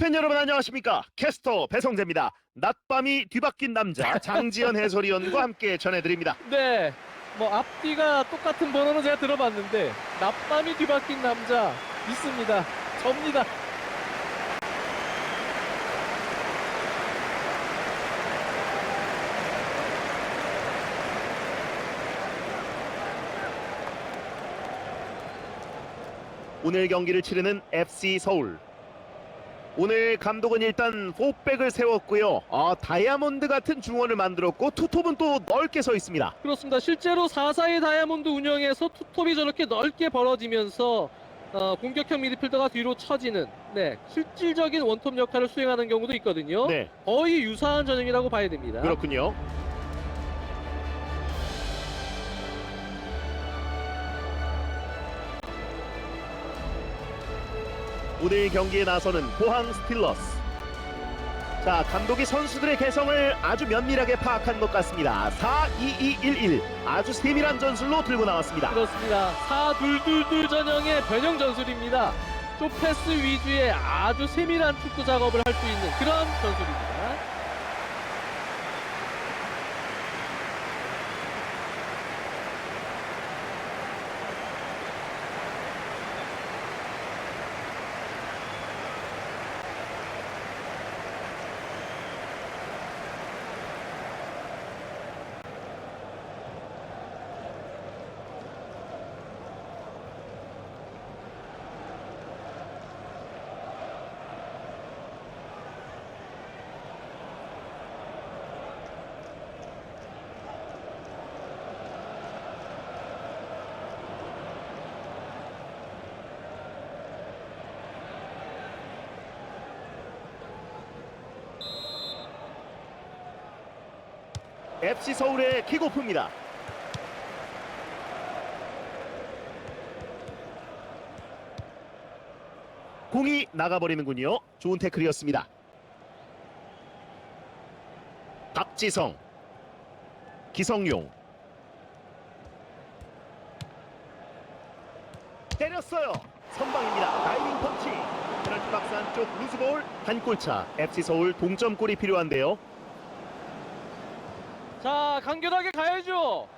축구팬 여러분 안녕하십니까? 캐스터 배성재입니다. 낮밤이 뒤바뀐 남자 장지현 해설위원과 함께 전해드립니다. 네. 뭐 앞뒤가 똑같은 번호는 제가 들어봤는데 낮밤이 뒤바뀐 남자 있습니다. 접니다. 오늘 경기를 치르는 FC 서울. 오늘 감독은 일단 4백을 세웠고요. 아, 다이아몬드 같은 중원을 만들었고 투톱은 또 넓게 서 있습니다. 그렇습니다. 실제로 4사의 다이아몬드 운영에서 투톱이 저렇게 넓게 벌어지면서 어, 공격형 미드필더가 뒤로 처지는 네 실질적인 원톱 역할을 수행하는 경우도 있거든요. 네, 거의 유사한 전형이라고 봐야 됩니다. 그렇군요. 오늘 경기에 나서는 포항 스틸러스. 자, 감독이 선수들의 개성을 아주 면밀하게 파악한 것 같습니다. 4-2-2-1-1 아주 세밀한 전술로 들고 나왔습니다. 그렇습니다. 4-2-2-2 전형의 변형 전술입니다. 쇼패스 위주의 아주 세밀한 축구 작업을 할 수 있는 그런 전술입니다. FC 서울의 킥오프입니다. 공이 나가버리는군요. 좋은 태클이었습니다. 박지성, 기성용 때렸어요. 선방입니다. 다이빙 펀치. 페널티 박스 안쪽 루즈볼 한 골차. FC 서울 동점골이 필요한데요. 자, 간결하게 가야죠.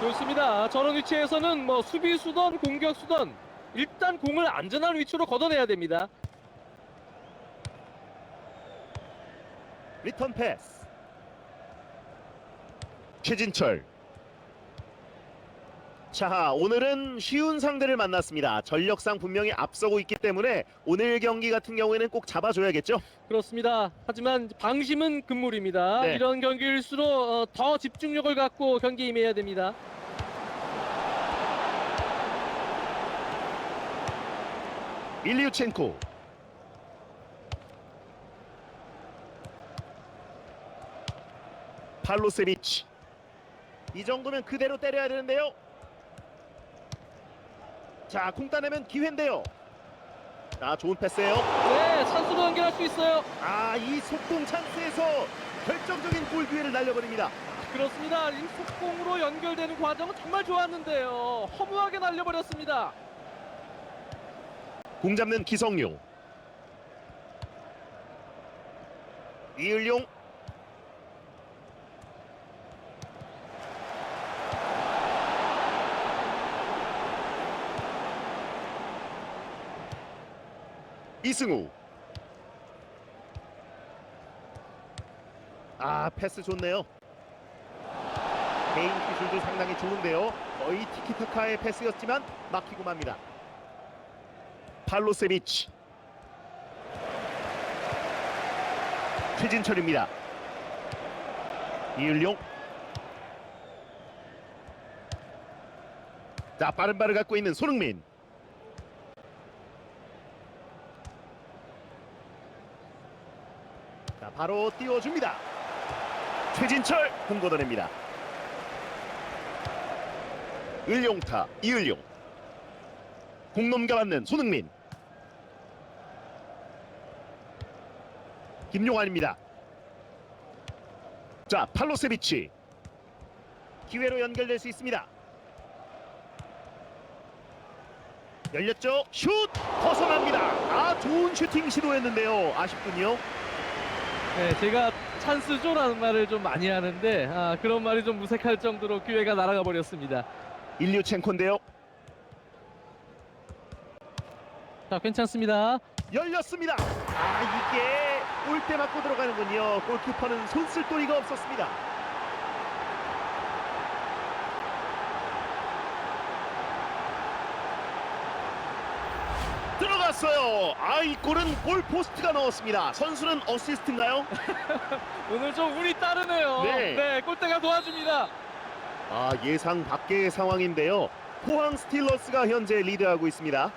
좋습니다. 저런 위치에서는 뭐 수비수던 공격수던 일단 공을 안전한 위치로 걷어내야 됩니다. 리턴 패스 최진철 자 오늘은 쉬운 상대를 만났습니다 전력상 분명히 앞서고 있기 때문에 오늘 경기 같은 경우에는 꼭 잡아줘야겠죠 그렇습니다. 하지만 방심은 금물입니다. 네. 이런 경기일수록 어, 더 집중력을 갖고 경기에 임해야 됩니다. 일리우첸코 팔로세비치 이 정도면 그대로 때려야 되는데요 자공 따내면 기회인데요 아 좋은 패스예요 네, 찬스로 연결할 수 있어요. 아 이 속공 찬스에서 결정적인 골 기회를 날려버립니다. 그렇습니다. 이 속공으로 연결되는 과정은 정말 좋았는데요. 허무하게 날려버렸습니다. 공 잡는 기성용. 이을용. 이승우. 아 패스 좋네요. 개인 기술도 상당히 좋은데요. 거의 티키타카의 패스였지만 막히고 맙니다. 팔로세비치 최진철입니다. 이을용 자 빠른 발을 갖고 있는 손흥민 바로 띄워줍니다. 최진철 공 걷어냅니다. 을용타 이을용 공 넘겨받는 손흥민 김용환입니다. 자 팔로세비치 기회로 연결될 수 있습니다. 열렸죠. 슛 벗어납니다. 아 좋은 슈팅 시도했는데요. 아쉽군요. 네, 제가 찬스죠라는 말을 좀 많이 하는데 아, 그런 말이 좀 무색할 정도로 기회가 날아가 버렸습니다. 일류첸코인데요. 자, 괜찮습니다. 열렸습니다. 아 이게 골대 맞고 들어가는군요. 골키퍼는 손쓸 도리가 없었습니다. 들어갔어요. 아 이 골은 골 포스트가 넣었습니다. 선수는 어시스트인가요? 오늘 좀 운이 따르네요. 네. 골대가 도와줍니다. 아 예상 밖의 상황인데요. 포항 스틸러스가 현재 리드하고 있습니다.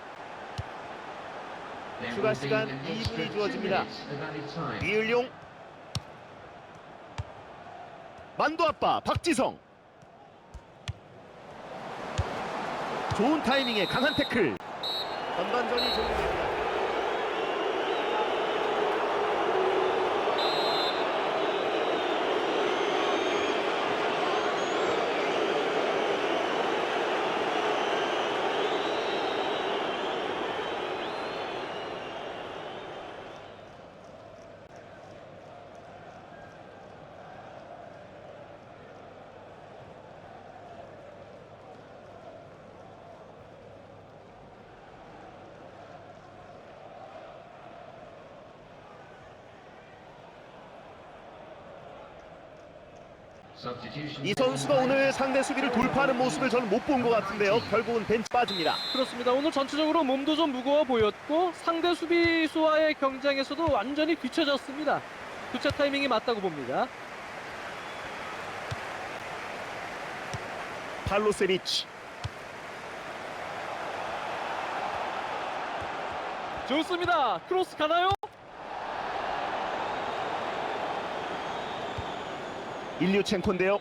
추가 시간 2분이 주어집니다. 이을용 만도 아빠 박지성 좋은 타이밍에 강한 태클 전반전이 종료됩니다. 이 선수가 오늘 상대 수비를 돌파하는 모습을 저는 못 본 것 같은데요. 결국은 벤치 빠집니다. 그렇습니다. 오늘 전체적으로 몸도 좀 무거워 보였고 상대 수비수와의 경쟁에서도 완전히 뒤쳐졌습니다. 교체 타이밍이 맞다고 봅니다. 팔로세비치 좋습니다. 크로스 가나요? 일류첸코인데요.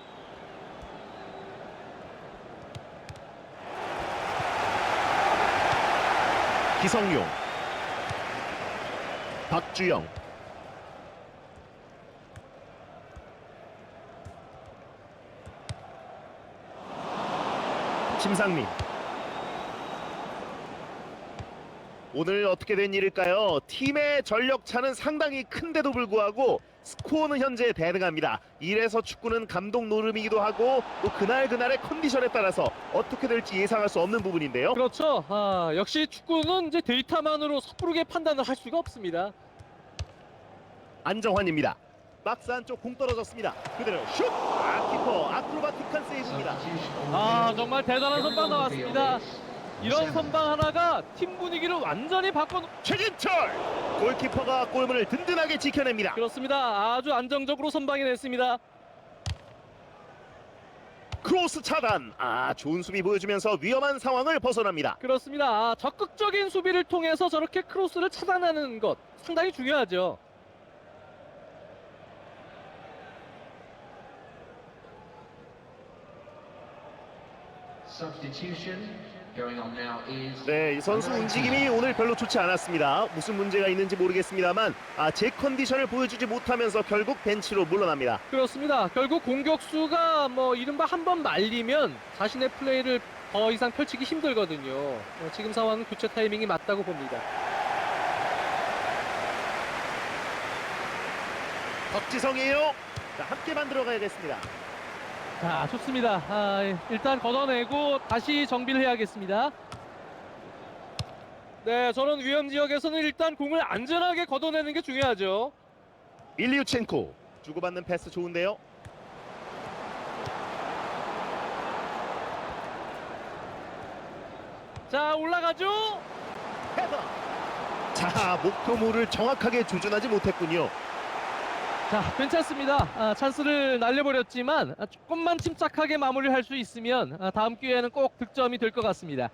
기성용 박주영 심상민 오늘 어떻게 된 일일까요? 팀의 전력 차는 상당히 큰데도 불구하고 스코어는 현재 대등합니다. 이래서 축구는 감독 노름이기도 하고 또 그날 그날의 컨디션에 따라서 어떻게 될지 예상할 수 없는 부분인데요. 그렇죠. 아, 역시 축구는 이제 데이터만으로 섣부르게 판단을 할 수가 없습니다. 안정환입니다. 박스 안쪽 공 떨어졌습니다. 그대로 슛! 아 키퍼 아크로바틱한 세이브입니다. 아, 정말 대단한 선방 나왔습니다. 이런 선방 하나가 팀 분위기를 완전히 바꿔 놓... 최진철! 골키퍼가 골문을 든든하게 지켜냅니다. 그렇습니다. 아주 안정적으로 선방이 됐습니다. 크로스 차단. 아 좋은 수비 보여주면서 위험한 상황을 벗어납니다. 그렇습니다. 아, 적극적인 수비를 통해서 저렇게 크로스를 차단하는 것 상당히 중요하죠. 네, 이 선수 움직임이 오늘 별로 좋지 않았습니다. 무슨 문제가 있는지 모르겠습니다만 아, 제 컨디션을 보여주지 못하면서 결국 벤치로 물러납니다. 그렇습니다. 결국 공격수가 뭐 이른바 한 번 말리면 자신의 플레이를 더 이상 펼치기 힘들거든요. 어, 지금 상황은 교체 타이밍이 맞다고 봅니다. 박지성이에요. 자, 함께 만들어 가야겠습니다. 자, 좋습니다. 아, 일단 걷어내고 다시 정비를 해야겠습니다. 네, 저런 위험 지역에서는 일단 공을 안전하게 걷어내는 게 중요하죠. 일리우첸코 주고받는 패스 좋은데요. 자, 올라가죠. 헤더. 자, 목표물을 정확하게 조준하지 못했군요. 자, 괜찮습니다. 아, 찬스를 날려버렸지만 아, 조금만 침착하게 마무리를 할수 있으면 아, 다음 기회에는 꼭 득점이 될 것 같습니다.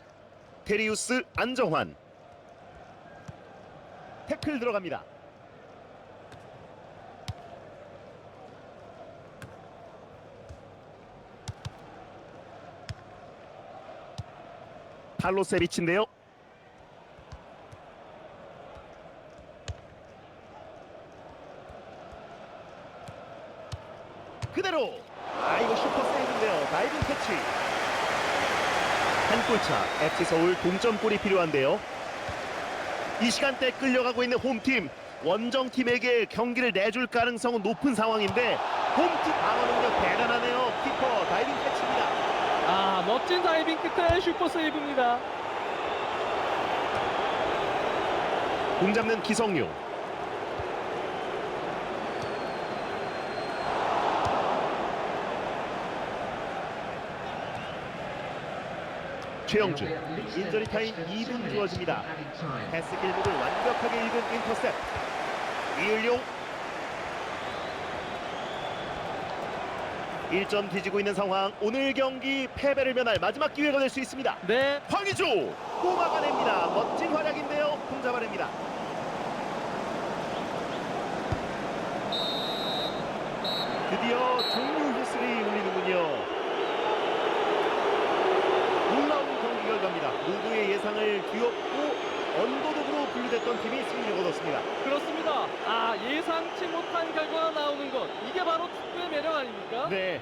테리우스 안정환. 태클 들어갑니다. 팔로세비치인데요. 캐치. 한 골차 FC 서울 동점골이 필요한데요. 이 시간대 끌려가고 있는 홈팀 원정팀에게 경기를 내줄 가능성은 높은 상황인데 홈팀 방어 능력 대단하네요. 키퍼 다이빙 캐치입니다. 아 멋진 다이빙 끝에 슈퍼 세이브입니다. 공 잡는 기성용. 최영준 인저리 타임 2분 주어집니다. 패스 길목을 완벽하게 읽은 인터셉. 이을용 1점 뒤지고 있는 상황. 오늘 경기 패배를 면할 마지막 기회가 될 수 있습니다. 네, 황의조 또 막아냅니다. 멋진 활약인데요. 공 잡아냅니다. 드디어 종료 휘슬이 울리는군요. 놀라운 결과입니다. 모두의 예상을 뒤엎고 언더독으로 분류됐던 팀이 승리를 거뒀습니다. 그렇습니다. 아 예상치 못한 결과가 나오는 것 이게 바로 축구의 매력 아닙니까? 네,